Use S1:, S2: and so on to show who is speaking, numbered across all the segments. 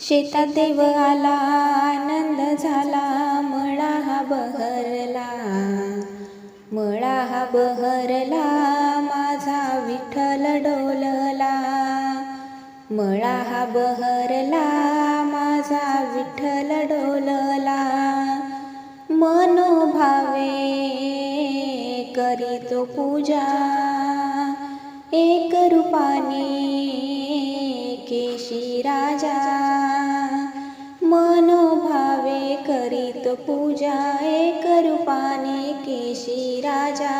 S1: शेतात देव आला आनंद झाला मळा हा बहरला. मळा हा बहरला माझा विठ्ठल डोलला. मळा हा बहरला माझा विठ्ठल डोलला. मनोभावे करीतो पूजा एक रूपाने केशी राजा. पूजा एक रूपाने केशी राजा.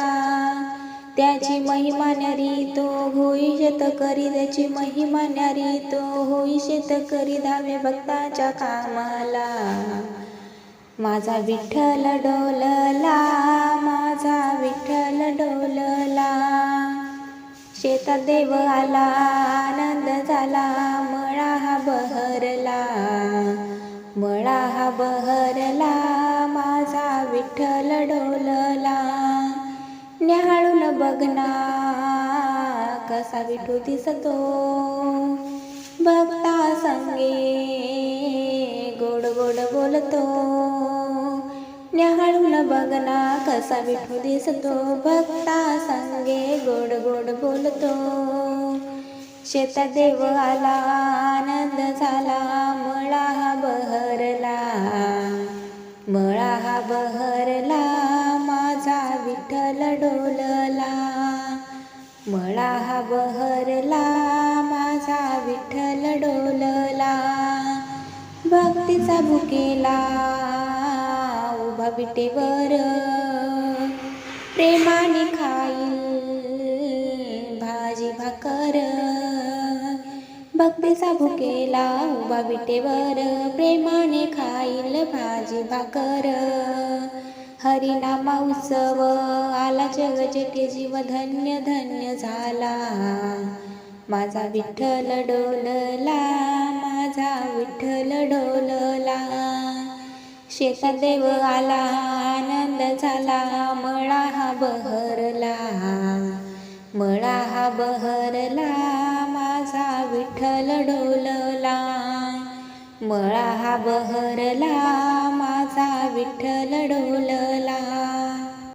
S1: त्याची महिमा न्यारी तो होई शेत करी त्याची महिमा न्यारी तो होई शेत करी धावे भक्ताच्या कामाला. माझा विठ्ठल डोलला माझा विठ्ठल डोलला. शेतात देव आला आनंद झाला मळा हा बहरला. मळा हा बहरला विठ्ठल डोलला न्याहाळून बघना कसा विठू दिसतो? भक्ता संगे गोड गोड बोलतो. न्याहाळून बघना कसा विठू दिसतो? भक्ता संगे गोड गोड बोलतो. शेतात देव आला आनंद झाला मळा हा बहरला. मळा हा बहर डोलला मळा हा बहरला माझा विठ्ठल डोलला. भक्तीचा भुकेला उभा विटेवर प्रेमाने खाईल भाजी भाकर. भक्तीचा भुकेला उभा विटेवर प्रेमाने खाईल भाजी भाकर. हरिनामा उत्सव. आला जग जेथे जीव धन्य धन्य झाला. माझा विठ्ठल डोलला माझा विठ्ठल डोलला. शेतात देव आला आनंद झाला मळा हा बहरला. मळा हा बहरला माझा विठ्ठल डोलला. मळा हा बहरला विठ्ठल डोलला.